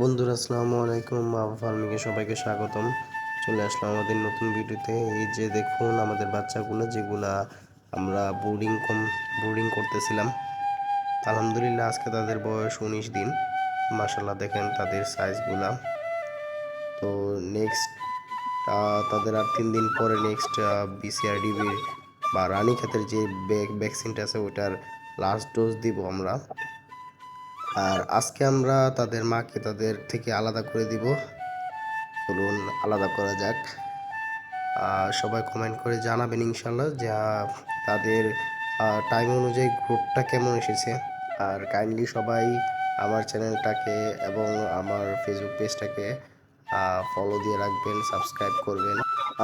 বন্ধুরা, আসসালামু আলাইকুম। মামা ফার্মিংয়ে সবাইকে স্বাগতম। চলে আসলাম আমাদের নতুন ভিডিওতে। এই যে দেখুন, আমাদের বাচ্চাগুলো, যেগুলা আমরা বোর্ডিং কম বোর্ডিং করতেছিলাম। আলহামদুলিল্লাহ, আজকে তাদের বয়স উনিশ দিন। মাসাল্লাহ দেখেন তাদের সাইজগুলা তো নেক্সট তাদের আর তিন দিন পরে নেক্সট বিসিআরডিবির বা রানী ক্ষেতের যে ভ্যাকসিনটা আছে ওটার লাস্ট ডোজ দিব আমরা। আর আজকে আমরা তাদের মাকে তাদের থেকে আলাদা করে দিব। চলুন আলাদা করা যাক। আর সবাই কমেন্ট করে জানাবেন ইনশাল্লাহ যে তাদের টাইম অনুযায়ী গ্রুপটা কেমন এসেছে। আর কাইন্ডলি সবাই আমার চ্যানেলটাকে এবং আমার ফেসবুক পেজটাকে ফলো দিয়ে রাখবেন সাবস্ক্রাইব করবেন।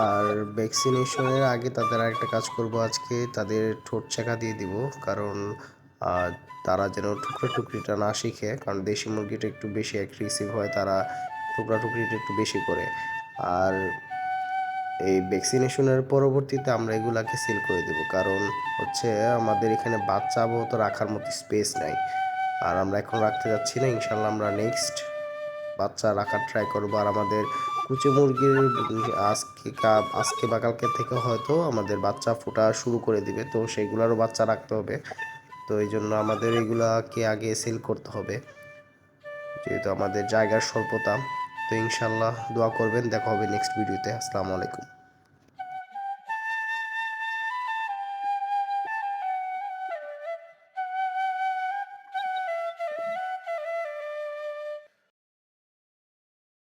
আর ভ্যাকসিনেশনের আগে তাদের আরেকটা কাজ করব আজকে, তাদের ঠোঁট চেকা দিয়ে দিব। কারণ তারা যেন টুকরা টুকরিটা না শিখে, কারণ দেশি মুরগিটা একটু বেশি অ্যাগ্রেসিভ হয়, তারা টুকরা টুকরিটা একটু বেশি করে। আর এই ভ্যাকসিনেশনের পরবর্তীতে আমরা এগুলাকে সিল করে দেব। কারণ হচ্ছে আমাদের এখানে বাচ্চা আবহত রাখার মতো স্পেস নাই। আর আমরা এখন রাখতে যাচ্ছি না ইনশাল্লাহ আমরা নেক্সট বাচ্চা রাখার ট্রাই করব। আর আমাদের কুচি মুরগির আজকে আজকে বা কালকে থেকে হয়তো আমাদের বাচ্চা ফোটা শুরু করে দিবে। তো সেগুলোরও বাচ্চা রাখতে হবে। তো এই জন্য আমাদের এগুলাকে আগে সেল করতে হবে। যেহেতু আমাদের জায়গার স্বল্পতা, তো ইনশাল্লাহ দোয়া করবেন। দেখা হবে নেক্সট ভিডিওতে আসসালামু আলাইকুম।